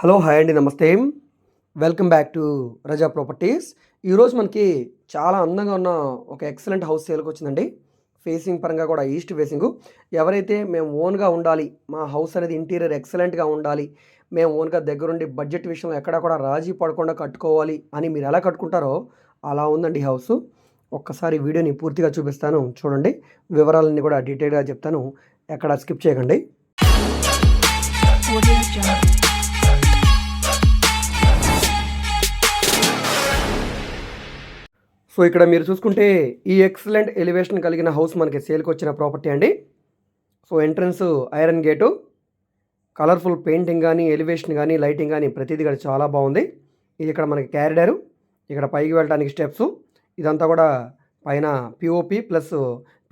Hello hi అండి నమస్తే. Welcome back to Raza properties. ఈరోజు మనకి చాలా అందంగా ఉన్న ఒక ఎక్సలెంట్ హౌస్ సేల్కి వచ్చిందండి. ఫేసింగ్ పరంగా కూడా ఈస్ట్ ఫేసింగ్ ఎవరైతే మేము ఓన్గా ఉండాలి మా హౌస్ అనేది ఇంటీరియర్ ఎక్సలెంట్గా ఉండాలి మేము ఓన్గా దగ్గరుండి బడ్జెట్ విషయంలో ఎక్కడ కూడా రాజీ పడకుండా కట్టుకోవాలి అని మీరు ఎలా కట్టుకుంటారో అలా ఉందండి ఈ హౌస్ ఒక్కసారి వీడియోని పూర్తిగా చూపిస్తాను చూడండి. వివరాలన్నీ కూడా డీటెయిల్గా చెప్తాను. ఎక్కడ స్కిప్ చేయకండి. సో ఇక్కడ మీరు చూసుకుంటే ఈ ఎక్సలెంట్ ఎలివేషన్ కలిగిన హౌస్ మనకి సేల్కి వచ్చిన ప్రాపర్టీ అండి. So entrance iron gate colourful painting కానీ ఎలివేషన్ కానీ లైటింగ్ కానీ ప్రతిదీ కూడా చాలా బాగుంది. ఇది ఇక్కడ మనకి క్యారిడారు ఇక్కడ పైకి వెళ్ళడానికి స్టెప్స్ ఇదంతా కూడా పైన పిఓపి ప్లస్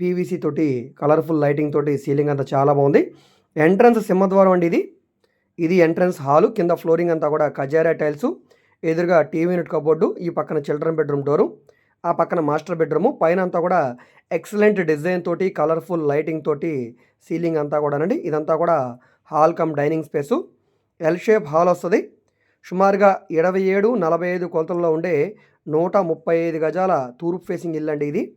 పీవీసీ తోటి కలర్ఫుల్ లైటింగ్ తోటి సీలింగ్ అంతా చాలా బాగుంది. ఎంట్రన్స్ సింహద్వారం అండి ఇది. ఇది ఎంట్రన్స్ హాలు కింద ఫ్లోరింగ్ అంతా కూడా కజారా టైల్స్ ఎదురుగా టీవీ యూనిట్ కబోర్డు ఈ పక్కన చిల్డ్రన్ బెడ్రూమ్ డోరు ఆ పక్కన మాస్టర్ బెడ్రూము. పైన అంతా కూడా ఎక్సలెంట్ డిజైన్ తోటి కలర్ఫుల్ లైటింగ్ తోటి సీలింగ్ అంతా కూడానండి. ఇదంతా కూడా hall cum dining space. L shape hall వస్తుంది. సుమారుగా ఇరవై ఏడు నలభై ఐదు కొలతల్లో ఉండే నూట ముప్పై ఐదు గజాల తూర్పు ఫేసింగ్ ఇల్లు అండి ఇది.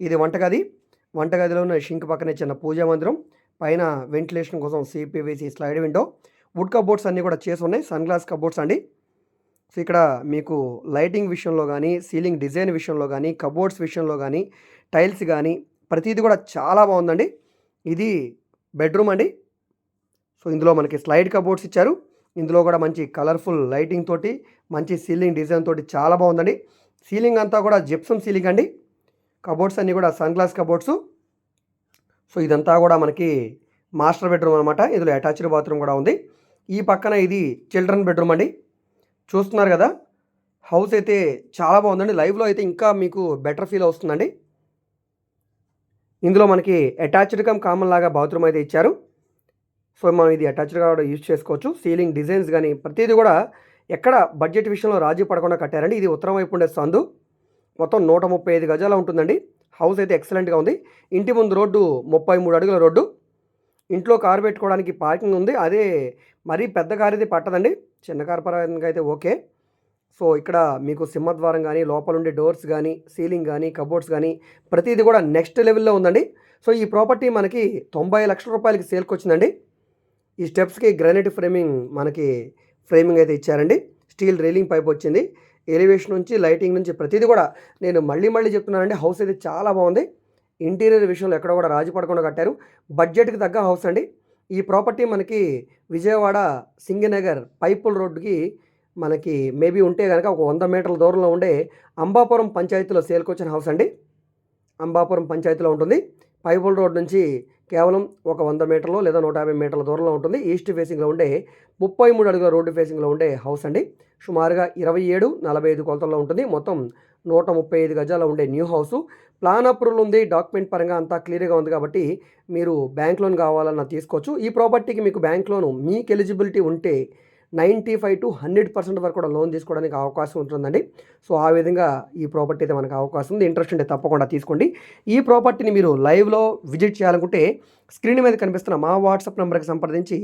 ఇది వంటగది. వంటగదిలో ఉన్న షింక్ పక్కనే చిన్న పూజా మందిరం. పైన వెంటిలేషన్ కోసం CPVC slide window. Wood cupboards అన్నీ కూడా చేసి ఉన్నాయి. సన్ గ్లాస్ కబోర్డ్స్ అండి. సో ఇక్కడ మీకు లైటింగ్ విషయంలో కానీ సీలింగ్ డిజైన్ విషయంలో కానీ కబోర్డ్స్ విషయంలో కానీ టైల్స్ కానీ ప్రతిదీ కూడా చాలా బాగుందండి. ఇది బెడ్రూమ్ అండి. సో ఇందులో మనకి స్లైడ్ కబోర్డ్స్ ఇచ్చారు. ఇందులో కూడా మంచి కలర్ఫుల్ లైటింగ్ తోటి మంచి సీలింగ్ డిజైన్ తోటి చాలా బాగుందండి. సీలింగ్ అంతా కూడా జిప్సమ్ సీలింగ్ అండి. కబోర్డ్స్ అన్నీ కూడా సన్ గ్లాస్ కబోర్డ్స్. సో ఇదంతా కూడా మనకి మాస్టర్ బెడ్రూమ్ అనమాట ఇందులో అటాచ్డ్ బాత్రూమ్ కూడా ఉంది. ఈ పక్కన ఇది చిల్డ్రన్ బెడ్రూమ్ అండి. చూస్తున్నారు కదా? హౌస్ అయితే చాలా బాగుందండి. లైవ్లో అయితే ఇంకా మీకు బెటర్ ఫీల్ వస్తుందండి ఇందులో మనకి అటాచ్డ్ కమ్ కామన్ లాగా బాత్రూమ్ అయితే ఇచ్చారు. సో మనం ఇది అటాచ్డ్గా కూడా యూజ్ చేసుకోవచ్చు. సీలింగ్ డిజైన్స్ కానీ ప్రతిదీ కూడా ఎక్కడ బడ్జెట్ విషయంలో రాజీ పడకుండా కట్టారండి. ఇది ఉత్తరం వైపు ఉండే సందు. మొత్తం నూట ముప్పై ఐదు గజాల ఉంటుందండి. హౌస్ అయితే ఎక్సలెంట్గా ఉంది. ఇంటి ముందు రోడ్డు ముప్పై మూడు అడుగుల రోడ్డు. ఇంట్లో కారు పెట్టుకోవడానికి పార్కింగ్ ఉంది. అదే మరీ పెద్ద కారు అయితే పట్టదండి. చిన్న కారు పరంగా అయితే ఓకే. సో ఇక్కడ మీకు సింహద్వారం కానీ లోపల ఉండే డోర్స్ కానీ సీలింగ్ కానీ కబోర్డ్స్ కానీ ప్రతిదీ కూడా నెక్స్ట్ లెవెల్లో ఉందండి. సో ఈ ప్రాపర్టీ మనకి తొంభై లక్షల రూపాయలకి సేల్కి వచ్చిందండి. ఈ స్టెప్స్కి గ్రానైట్ ఫ్రేమింగ్ మనకి ఫ్రేమింగ్ అయితే ఇచ్చారండి. స్టీల్ రైలింగ్ పైప్ వచ్చింది. ఎలివేషన్ నుంచి లైటింగ్ నుంచి ప్రతిదీ కూడా నేను మళ్ళీ మళ్ళీ చెప్తున్నానండి. హౌస్ అయితే చాలా బాగుంది. ఇంటీరియర్ విషయంలో ఎక్కడ కూడా రాజీ పడకుండా కట్టారు. బడ్జెట్కి తగ్గ హౌస్ అండి. ఈ ప్రాపర్టీ మనకి విజయవాడ సింగనగర్ పైపుల్ రోడ్డుకి మనకి మేబీ ఉంటే కనుక ఒక వంద మీటర్ల దూరంలో ఉండే అంబాపురం పంచాయతీలో సేల్కొచ్చిన హౌస్ అండి. అంబాపురం పంచాయతీలో ఉంటుంది. పైపుల్ రోడ్ నుంచి కేవలం ఒక వంద మీటర్లు లేదా నూట యాభై మీటర్ల దూరంలో ఉంటుంది. ఈస్ట్ ఫేసింగ్లో ఉండే ముప్పై మూడు అడుగుల రోడ్డు ఫేసింగ్లో ఉండే హౌస్ అండి. సుమారుగా ఇరవై ఏడు నలభై ఐదు కొలతల్లో ఉంటుంది. మొత్తం నూట ముప్పై ఐదు గజాల ఉండే న్యూ హౌస్. ప్లాన్ అప్రూవల్ ఉంది. డాక్యుమెంట్ పరంగా అంతా క్లియర్గా ఉంది కాబట్టి మీరు బ్యాంక్ లోన్ కావాలన్నా తీసుకోవచ్చు. ఈ ప్రాపర్టీకి మీకు బ్యాంక్ లోను మీకు ఎలిజిబిలిటీ ఉంటే ninety five to hundred percent వరకు కూడా లోన్ తీసుకోవడానికి అవకాశం ఉంటుందండి. సో ఆ విధంగా ఈ ప్రాపర్టీ అయితే మనకు అవకాశం ఉంది. ఇంట్రెస్ట్ ఉంటే తప్పకుండా తీసుకోండి. ఈ ప్రాపర్టీని మీరు లైవ్లో విజిట్ చేయాలనుకుంటే స్క్రీన్ మీద కనిపిస్తున్న మా వాట్సాప్ నెంబర్కి సంప్రదించి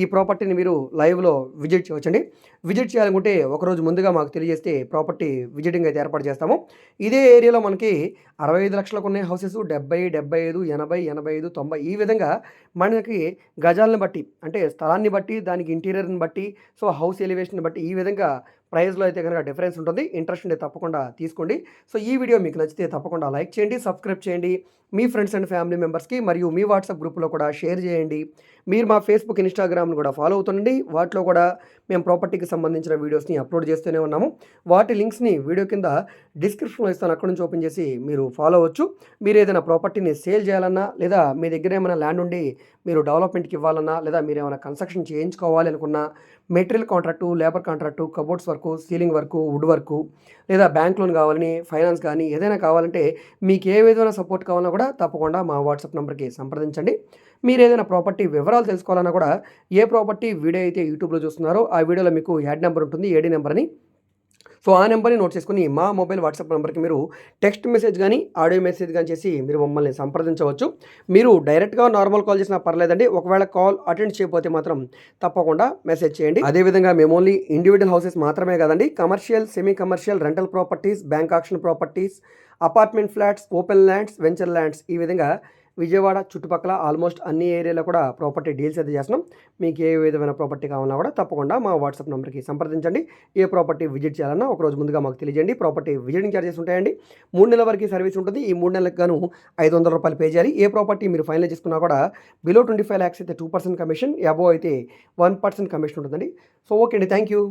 ఈ ప్రాపర్టీని మీరు లైవ్లో విజిట్ చేయవచ్చండి. విజిట్ చేయాలనుకుంటే ఒకరోజు ముందుగా మాకు తెలియజేస్తే ప్రాపర్టీ విజిటింగ్ అయితే ఏర్పాటు చేస్తాము. ఇదే ఏరియాలో మనకి అరవై ఐదు లక్షలకు ఉన్నాయి హౌసెస్. డెబ్బై డెబ్బై ఐదు ఎనభై ఎనభై ఐదు తొంభై ఈ విధంగా మనకి గజాలను బట్టి అంటే స్థలాన్ని బట్టి దానికి ఇంటీరియర్ని బట్టి సో హౌస్ ఎలివేషన్ బట్టి ఈ విధంగా ప్రైస్లో అయితే కనుక డిఫరెన్స్ ఉంటుంది. ఇంట్రెస్ట్ ఉంటే తప్పకుండా తీసుకోండి. సో ఈ వీడియో మీకు నచ్చితే తప్పకుండా లైక్ చేయండి సబ్స్క్రైబ్ చేయండి. మీ ఫ్రెండ్స్ అండ్ ఫ్యామిలీ మెంబర్స్కి మరియు మీ వాట్సాప్ గ్రూప్లో కూడా షేర్ చేయండి. మీరు మా ఫేస్బుక్ ఇన్స్టాగ్రామ్ను కూడా ఫాలో అవుతుండండి. వాటిలో కూడా మేము ప్రాపర్టీకి సంబంధించిన వీడియోస్ని అప్లోడ్ చేస్తూనే ఉన్నాము. వాటి లింక్స్ని వీడియో కింద డిస్క్రిప్షన్లో ఇస్తాను. అక్కడ నుంచి ఓపెన్ చేసి మీరు ఫాలో అవ్వచ్చు. మీరు ఏదైనా ప్రాపర్టీని సేల్ చేయాలన్నా లేదా మీ దగ్గర ఏమైనా ల్యాండ్ ఉండి మీరు డెవలప్మెంట్కి ఇవ్వాలన్నా లేదా మీరు ఏమైనా కన్స్ట్రక్షన్ చేయించుకోవాలి అనుకున్నా material contract labour contract cupboards work ceiling work wood work లేదా బ్యాంక్ లోన్ కావాలని ఫైనాన్స్ కానీ ఏదైనా కావాలంటే మీకు ఏ విధమైన సపోర్ట్ కావాలన్నా కూడా తప్పకుండా మా వాట్సాప్ నెంబర్కి సంప్రదించండి. మీరు ఏదైనా ప్రాపర్టీ వివరాలు తెలుసుకోవాలన్నా కూడా ఏ ప్రాపర్టీ వీడియో అయితే యూట్యూబ్లో చూస్తున్నారో ఆ వీడియోలో మీకు యాడ్ నెంబర్ ఉంటుంది ఏడీ నెంబర్ అని సో ఆ నెంబర్ని నోట్ చేసుకుని మా మొబైల్ వాట్సాప్ నెంబర్కి మీరు టెక్స్ట్ మెసేజ్ కానీ ఆడియో మెసేజ్ కానీ చేసి మీరు మమ్మల్ని సంప్రదించవచ్చు. మీరు డైరెక్ట్గా నార్మల్ కాల్ చేసినా పర్లేదండి. ఒకవేళ కాల్ అటెండ్ చేయకపోతే మాత్రం తప్పకుండా మెసేజ్ చేయండి. అదేవిధంగా మేము ఓన్లీ ఇండివిజువల్ హౌసెస్ మాత్రమే కాదండి commercial semi commercial rental properties bank auction properties apartment flats open lands venture lands ఈ విధంగా విజయవాడ చుట్టుపక్కల ఆల్మోస్ట్ అన్ని ఏరియాలో కూడా ప్రాపర్టీ డీల్స్ అయితే చేస్తున్నాం. మీకు ఏ విధమైన ప్రాపర్టీ కావాలన్నా కూడా తప్పకుండా మా వాట్సాప్ నెంబర్కి సంప్రదించండి. ఏ ప్రాపర్టీ విజిట్ చేయాలన్నా ఒక రోజు ముందుగా మాకు తెలియజేయండి. ప్రాపర్టీ విజిటింగ్ ఛార్జెస్ ఉంటాయండి. మూడు నెలల వరకు సర్వీస్ ఉంటుంది. ఈ మూడు నెలలకు గాను ఐదు వందల రూపాయలు పే చేయాలి. ఏ ప్రాపర్టీ మీరు ఫైనల్ చేసుకున్నా కూడా బిలో ట్వంటీ ఫైవ్ ల్యాక్స్ అయితే టూ పర్సెంట్ కమిషన్ అబో అయితే వన్ పర్సెంట్ కమిషన్ ఉంటుందండి. సో ఓకే అండి. Thank you